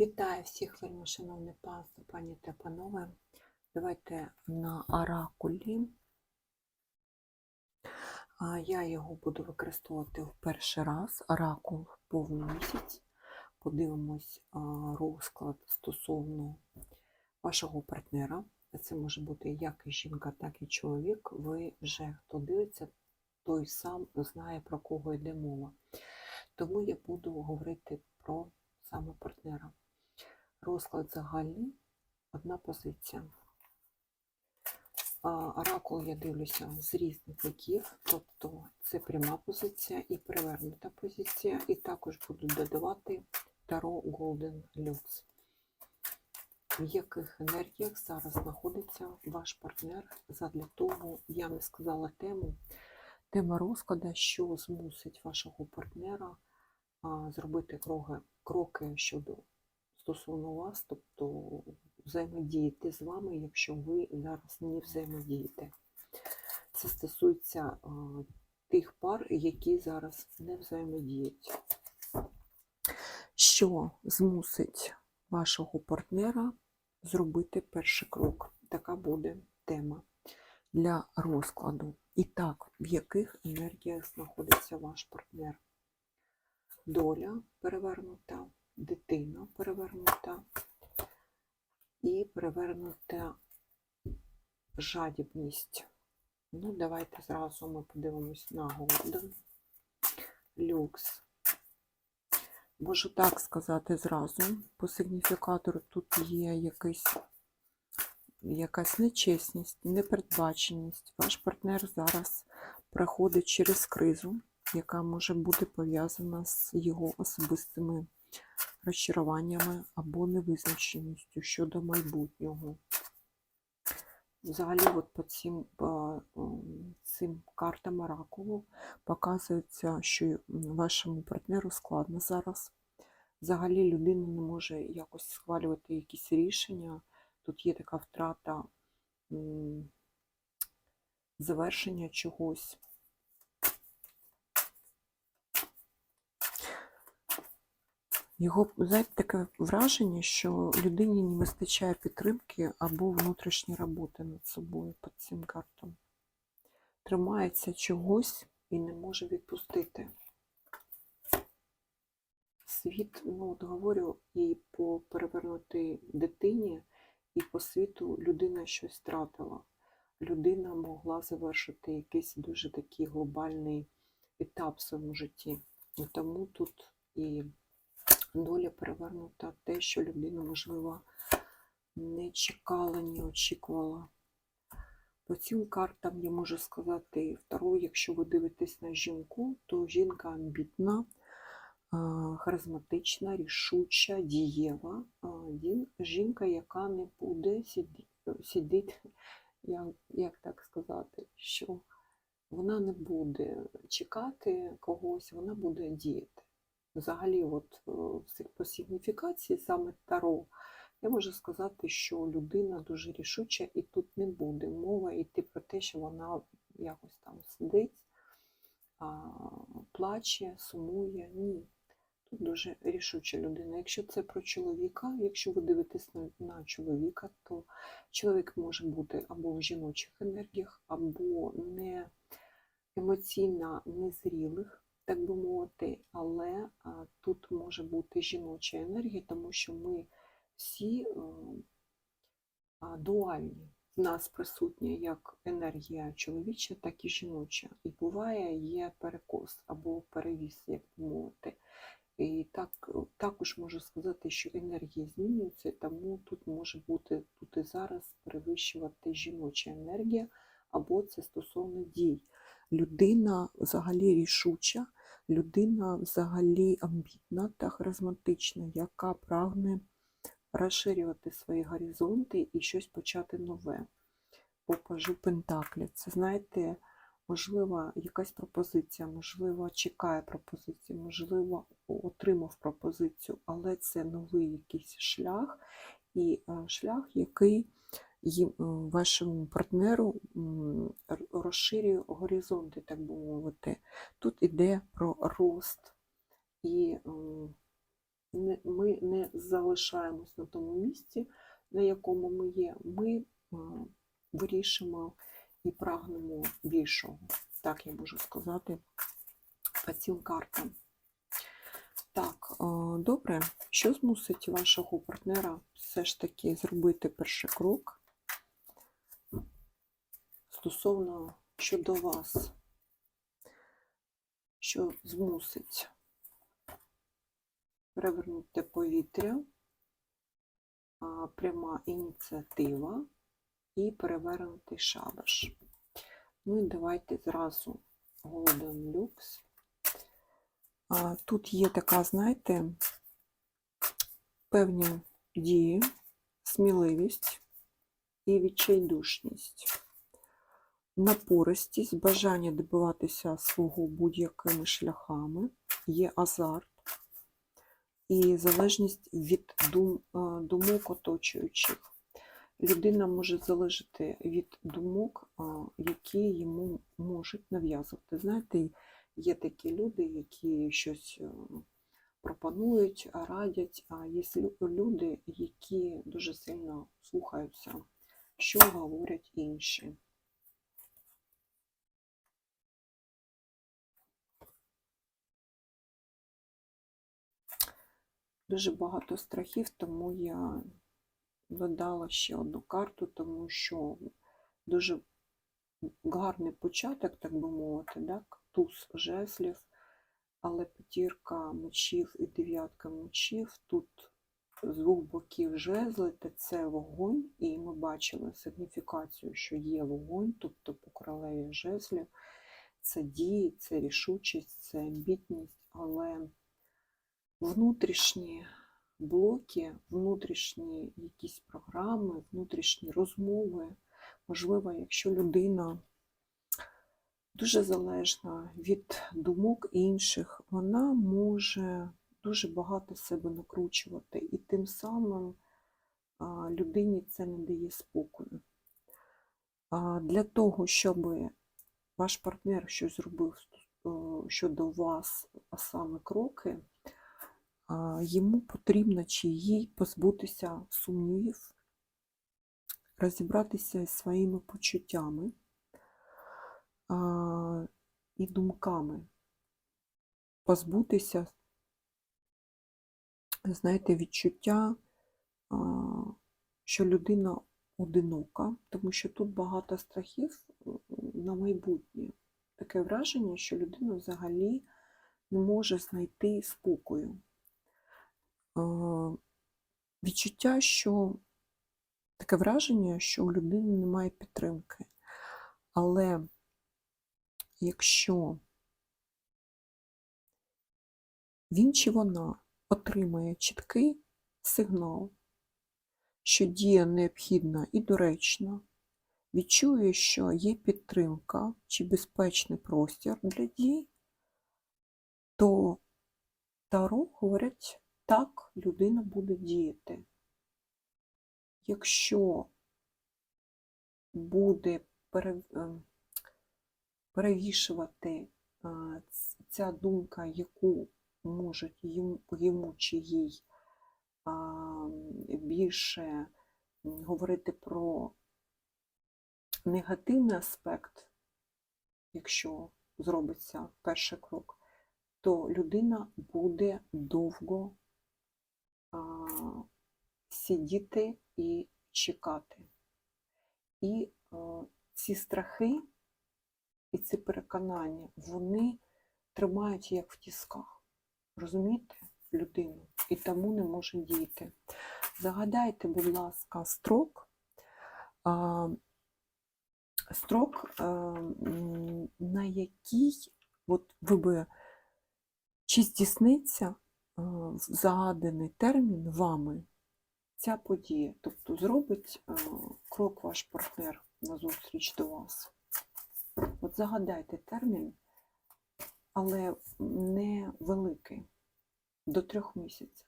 Вітаю всіх, вельмишановне панство, пані та панове. Давайте на оракулі. Я його буду використовувати в перший раз. Оракул повний місяць. Подивимось розклад стосовно вашого партнера. Це може бути як і жінка, так і чоловік. Ви вже хто дивиться, той сам знає, про кого йде мова. Тому я буду говорити про саме партнера. Розклад загальний, одна позиція. Оракул я дивлюся з різних боків, тобто це пряма позиція і перевернута позиція, і також буду додавати Таро Golden Lux. В яких енергіях зараз знаходиться ваш партнер? Задля того я не сказала тему. Тема розкладу, що змусить вашого партнера зробити кроки, щодо стосовно вас, тобто взаємодіяти з вами, якщо ви зараз не взаємодієте. Це стосується тих пар, які зараз не взаємодіють. Що змусить вашого партнера зробити перший крок? Така буде тема для розкладу. І так, в яких енергіях знаходиться ваш партнер? Доля перевернута, дитина перевернута і перевернута жадібність. Ну, давайте зразу ми подивимось на Голден. Люкс. Можу так сказати зразу. По сигніфікатору тут є якийсь, якась нечесність, непередбаченість. Ваш партнер зараз проходить через кризу, яка може бути пов'язана з його особистими розчаруваннями або невизначеністю щодо майбутнього. Взагалі, от по цим, по цим картам оракулу показується, що вашому партнеру складно зараз. Взагалі людина не може якось схвалювати якісь рішення. Тут є така втрата завершення чогось. Його, знаєте, таке враження, що людині не вистачає підтримки або внутрішньої роботи над собою під цим картом. Тримається чогось і не може відпустити. Світ, ну от говорю, і по перевернутій дитині, і по світу людина щось втратила. Людина могла завершити якийсь дуже такий глобальний етап в своєму житті. І тому тут і доля перевернута те, що людина, можливо, не чекала, не очікувала. По цим картам я можу сказати второ, якщо ви дивитесь на жінку, то жінка амбітна, харизматична, рішуча, дієва. Жінка, яка не буде сидіти, як так сказати, що вона не буде чекати когось, вона буде діяти. Взагалі, от е, в- по сигніфікації саме Таро, я можу сказати, що людина дуже рішуча, і тут не буде мова йти про те, що вона якось там сидить, плаче, сумує. Ні. Тут дуже рішуча людина. Якщо це про чоловіка, якщо ви дивитесь на чоловіка, то чоловік може бути або в жіночих енергіях, або не емоційно незрілих, так би мовити, але тут може бути жіноча енергія, тому що ми всі е, а, дуальні. В нас присутня як енергія чоловіча, так і жіноча. І буває є перекос або перевіс, як би мовити. І так, також можу сказати, що енергії змінюються, тому тут може бути тут і зараз перевищувати жіноча енергія, або це стосовно дій. Людина взагалі рішуча, людина взагалі амбітна та харизматична, яка прагне розширювати свої горизонти і щось почати нове. Попажу Пентаклі. Це, знаєте, можливо, якась пропозиція, можливо, чекає пропозиції, можливо, отримав пропозицію, але це новий якийсь шлях, і е, шлях, який е, вашому партнеру м, розширює горизонти, так би мовити. Тут іде про рост і ми не залишаємось на тому місці, на якому ми є. Ми вирішимо і прагнемо більшого. Так я можу сказати по цим картам. Так, е, добре, що змусить вашого партнера все ж таки зробити перший крок стосовно щодо вас? Що змусить перевернути повітря, пряма ініціатива і перевернутий шабаш. Ну і давайте зразу Golden Lux. Тут є така, знаєте, певні дії, сміливість і відчайдушність, напористість, бажання добиватися свого будь-якими шляхами, є азарт і залежність від дум, думок оточуючих. Людина може залежати від думок, які йому можуть нав'язувати. Знаєте, є такі люди, які щось е, пропонують, радять, а є люди, які дуже сильно слухаються, що говорять інші. Дуже багато страхів, тому я додала ще одну карту, тому що дуже гарний початок, так би мовити, так? туз жезлів, але п'ятірка мечів і дев'ятка мечів тут з двох боків жезли, та це вогонь, і ми бачили сигніфікацію, що є вогонь, тобто по королеві жезлів. Це дії, це рішучість, це амбітність, але внутрішні блоки, внутрішні якісь програми, внутрішні розмови. Можливо, якщо людина дуже залежна від думок інших, вона може дуже багато себе накручувати, і тим самим людині це не дає спокою. Для того, щоб ваш партнер щось зробив е, щодо вас, а саме кроки, йому потрібно чи їй позбутися сумнівів, розібратися зі своїми почуттями і думками, позбутися, знаєте, відчуття, що людина одинока, тому що тут багато страхів на майбутнє. Таке враження, що людина взагалі не може знайти спокою. Відчуття, що таке враження, що у людини немає підтримки. Але якщо він чи вона отримає чіткий сигнал, що дія необхідна і доречна, відчує, що є підтримка чи безпечний простір для дій, то Таро говорять, так людина буде діяти. Якщо буде ем, перевішувати ця думка, яку можуть йому, чи їй більше говорити про негативний аспект, якщо зробиться перший крок, то людина буде довго сидіти і чекати. І ці страхи і ці переконання, вони тримають як в тісках. Розумієте, людину, і тому не може діяти. Загадайте, будь ласка, строк. Строк, на який от ви би чи здійсниться загаданий термін вами ця подія. Тобто зробить е, крок ваш партнер на зустріч до вас. От загадайте термін, але не великий, до трьох місяців.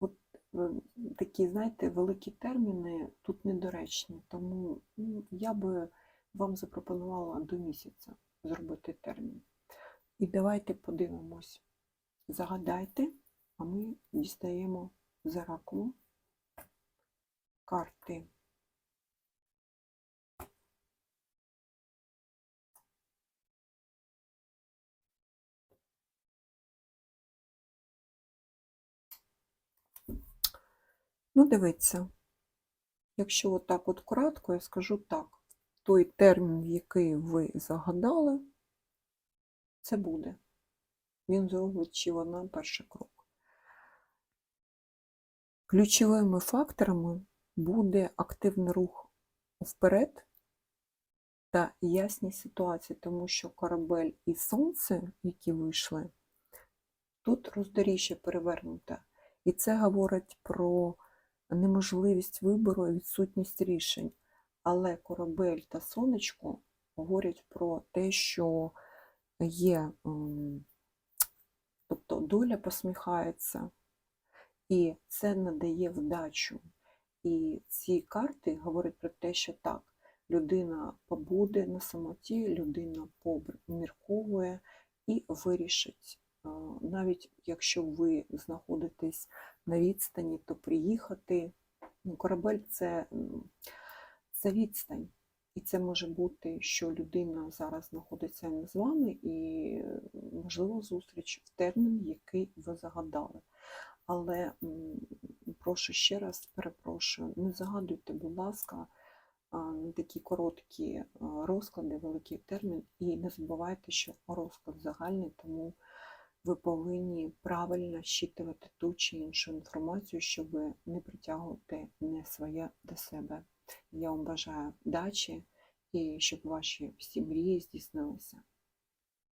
От е, такі, знаєте, великі терміни тут недоречні, тому ну, я би вам запропонувала до місяця зробити термін. І давайте подивимось. Загадайте, а ми дістаємо з оракулу карти. Ну, дивіться, якщо отак от кратко, я скажу так, той термін, який ви загадали, це буде. Він зробить чи вона перший крок. Ключовими факторами буде активний рух вперед та ясність ситуації, тому що корабель і сонце, які вийшли, тут роздоріжжя перевернуте. І це говорить про неможливість вибору і відсутність рішень. Але корабель та сонечко говорять про те, що є, тобто доля посміхається, і це надає вдачу. І ці карти говорять про те, що так, людина побуде на самоті, людина помірковує і вирішить. Навіть якщо ви знаходитесь на відстані, то приїхати. Ну, корабель це, це відстань. І це може бути, що людина зараз знаходиться не з вами, і можливо зустріч в термін, який ви загадали. Але прошу ще раз, перепрошую, не загадуйте, будь ласка, такі короткі розклади, великий термін, і не забувайте, що розклад загальний, тому ви повинні правильно щитувати ту чи іншу інформацію, щоб не притягувати не своє до себе. Я вам бажаю вдачі і щоб ваші всі мрії здійснилися.